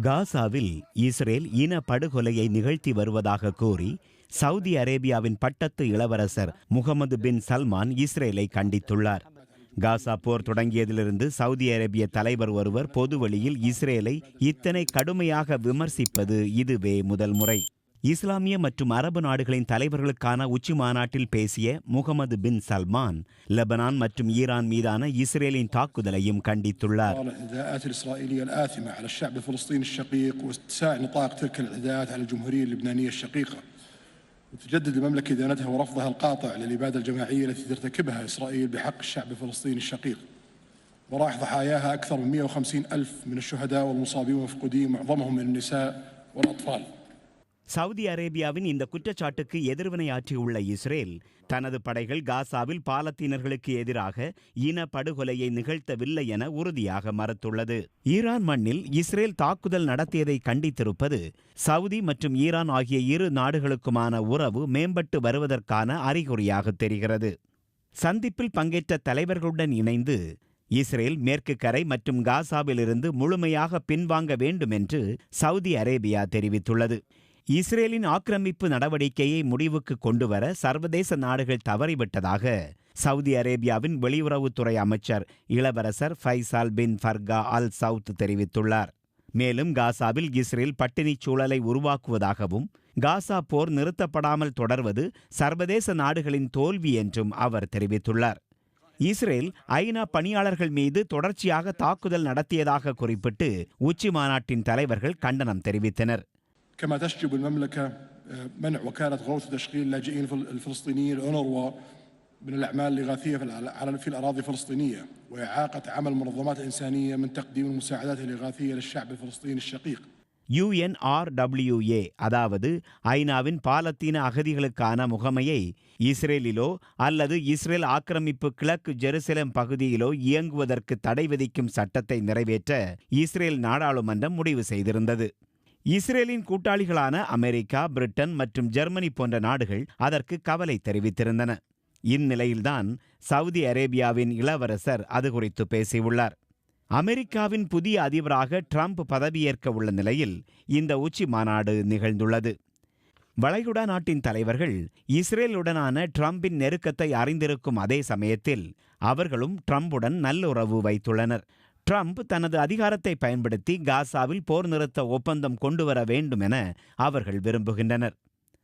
காசாவில் இஸ்ரேல் இன படுகொலையை நிகழ்த்தி வருவதாக கூறி சவுதி அரேபியாவின் பட்டத்து இளவரசர் முகமது பின் சல்மான் இஸ்ரேலை கண்டித்துள்ளார். காசா போர் தொடங்கியதிலிருந்து சவுதி அரேபிய தலைவர் ஒருவர் பொதுவெளியில் இஸ்ரேலை இத்தனை கடுமையாக விமர்சிப்பது இதுவே முதல் முறை. இஸ்லாமிய மற்றும் அரபு நாடுகளின் தலைவர்களுக்கான உச்சி மாநாட்டில் பேசிய முகமது பின் சல்மான் லெபனான் மற்றும் ஈரான் மீதான இஸ்ரேலின் தாக்குதலையும் கண்டித்துள்ளார் الاعتداءات الإسرائيلية الآثمة على الشعب الفلسطيني الشقيق واتساع نطاق تلك الاعتداءات على الجمهورية اللبنانية الشقيقة وتجدد المملكة ديانتها ورفضها القاطع للإبادة الجماعية التي ترتكبها إسرائيل بحق الشعب الفلسطيني الشقيق وراح ضحاياها أكثر من 150 ألف من الشهداء والمصابين والمفقودين معظمهم من النساء والأطفال சவுதி அரேபியாவின் இந்த குற்றச்சாட்டுக்கு எதிர்வினையாற்றியுள்ள இஸ்ரேல் தனது படைகள் காசாவில் பாலத்தீனர்களுக்கு எதிராக இன படுகொலையை நிகழ்த்தவில்லை என உறுதியாக மறுத்துள்ளது. ஈரான் மண்ணில் இஸ்ரேல் தாக்குதல் நடத்தியதை கண்டித்திருப்பது சவுதி மற்றும் ஈரான் ஆகிய இரு நாடுகளுக்குமான உறவு மேம்பட்டு வருவதற்கான அறிகுறியாக தெரிகிறது. சந்திப்பில் பங்கேற்ற தலைவர்களுடன் இணைந்து இஸ்ரேல் மேற்கு கரை மற்றும் காசாவிலிருந்து முழுமையாக பின்வாங்க வேண்டும் என்று சவுதி அரேபியா தெரிவித்துள்ளது. இஸ்ரேலின் ஆக்கிரமிப்பு நடவடிக்கையை முடிவுக்கு கொண்டுவர சர்வதேச நாடுகள் தவறிவிட்டதாக சவுதி அரேபியாவின் வெளியுறவுத்துறை அமைச்சர் இளவரசர் ஃபைசால் பின் ஃபர்கா அல் சவுத் தெரிவித்துள்ளார். மேலும் காசாவில் இஸ்ரேல் பட்டினிச் சூழலை உருவாக்குவதாகவும் காசா போர் நிறுத்தப்படாமல் தொடர்வது சர்வதேச நாடுகளின் தோல்வி என்றும் அவர் தெரிவித்துள்ளார். இஸ்ரேல் ஐநா பணியாளர்கள் மீது தொடர்ச்சியாக தாக்குதல் நடத்தியதாக குறிப்பிட்டு உச்சி மாநாட்டின் தலைவர்கள் கண்டனம் தெரிவித்தனர். كما تشجب المملكة آه، منع وكالة غوث وتشغيل اللاجئين الفل- الفلسطينيين الأونروا من الأعمال الإغاثية في الع- على- في الأراضي الفلسطينية وإعاقة عمل المنظمات الإنسانية من تقديم المساعدات الإغاثية للشعب الفلسطيني الشقيق யுஎன்ஆர்டபிள்யூஏ அதாவது ஐநாவின் பாலத்தீன அகதிகளுக்கான முகமையை இஸ்ரேலிலோ அல்லது இஸ்ரேல் ஆக்கிரமிப்பு கிழக்கு ஜெருசலேம் பகுதியிலோ இயங்குவதற்கு தடை விதிக்கும் சட்டத்தை நிறைவேற்ற இஸ்ரேல் நாடாளுமன்றம் முடிவு செய்திருந்தது இஸ்ரேலின் கூட்டாளிகளான அமெரிக்கா பிரிட்டன் மற்றும் ஜெர்மனி போன்ற நாடுகள் அதற்கு கவலை தெரிவித்திருந்தன. இந்நிலையில்தான் சவுதி அரேபியாவின் இளவரசர் அது குறித்து பேசியுள்ளார். அமெரிக்காவின் புதிய அதிபராக ட்ரம்ப் பதவியேற்க உள்ள நிலையில் இந்த உச்சி மாநாடு நிகழ்ந்துள்ளது. வளைகுடா நாட்டின் தலைவர்கள் இஸ்ரேலுடனான ட்ரம்பின் நெருக்கத்தை அறிந்திருக்கும் அதே சமயத்தில் அவர்களும் ட்ரம்புடன் நல்லுறவு வைத்துள்ளனர். ட்ரம்ப் தனது அதிகாரத்தை பயன்படுத்தி காசாவில் போர் நிறுத்த ஒப்பந்தம் கொண்டுவர வேண்டும் என அவர்கள் விரும்புகின்றனர்.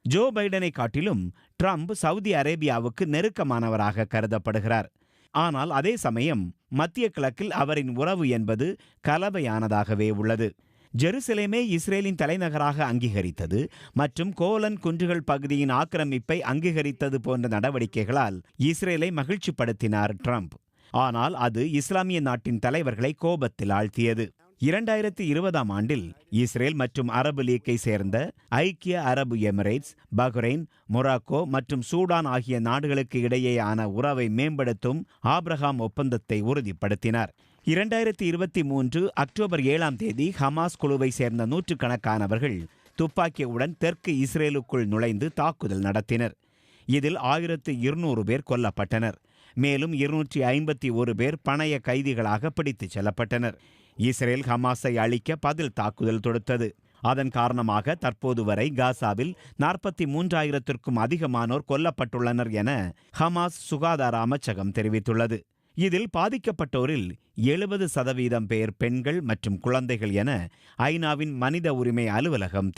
ஜோ பைடனை காட்டிலும் ட்ரம்ப் சவுதி அரேபியாவுக்கு நெருக்கமானவராக கருதப்படுகிறார். ஆனால் அதே சமயம் மத்திய கிழக்கில் அவரின் உறவு என்பது கலவையானதாகவே உள்ளது. ஜெருசலேமே இஸ்ரேலின் தலைநகராக அங்கீகரித்தது மற்றும் கோலன் குன்றுகள் பகுதியின் ஆக்கிரமிப்பை அங்கீகரித்தது போன்ற நடவடிக்கைகளால் இஸ்ரேலை மகிழ்ச்சிப்படுத்தினார் ட்ரம்ப். ஆனால் அது இஸ்லாமிய நாட்டின் தலைவர்களை கோபத்தில் ஆழ்த்தியது. இரண்டாயிரத்தி இருபதாம் ஆண்டில் இஸ்ரேல் மற்றும் அரபு லீக்கை சேர்ந்த ஐக்கிய அரபு எமிரேட்ஸ் பஹ்ரைன் மொராக்கோ மற்றும் சூடான் ஆகிய நாடுகளுக்கு இடையேயான உறவை மேம்படுத்தும் ஆப்ரஹாம் ஒப்பந்தத்தை உறுதிப்படுத்தினார். இரண்டாயிரத்தி இருபத்தி மூன்று அக்டோபர் ஏழாம் தேதி ஹமாஸ் குழுவை சேர்ந்த நூற்றுக்கணக்கானவர்கள் துப்பாக்கியுடன் தெற்கு இஸ்ரேலுக்குள் நுழைந்து தாக்குதல் நடத்தினர். இதில் ஆயிரத்து இருநூறு பேர் கொல்லப்பட்டனர். மேலும் இருநூற்றி ஐம்பத்தி ஒரு பேர் பணைய கைதிகளாக பிடித்துச் செல்லப்பட்டனர். இஸ்ரேல் ஹமாஸை அழிக்க பதில் தாக்குதல் தொடுத்தது. அதன் காரணமாக தற்போது வரை காசாவில் நாற்பத்தி மூன்றாயிரத்திற்கும் அதிகமானோர் கொல்லப்பட்டுள்ளனர் என ஹமாஸ் சுகாதார அமைச்சகம் தெரிவித்துள்ளது. இதில் பாதிக்கப்பட்டோரில் எழுபது சதவீதம் பேர் பெண்கள் மற்றும் குழந்தைகள் என ஐநாவின் மனித உரிமை அலுவலகம்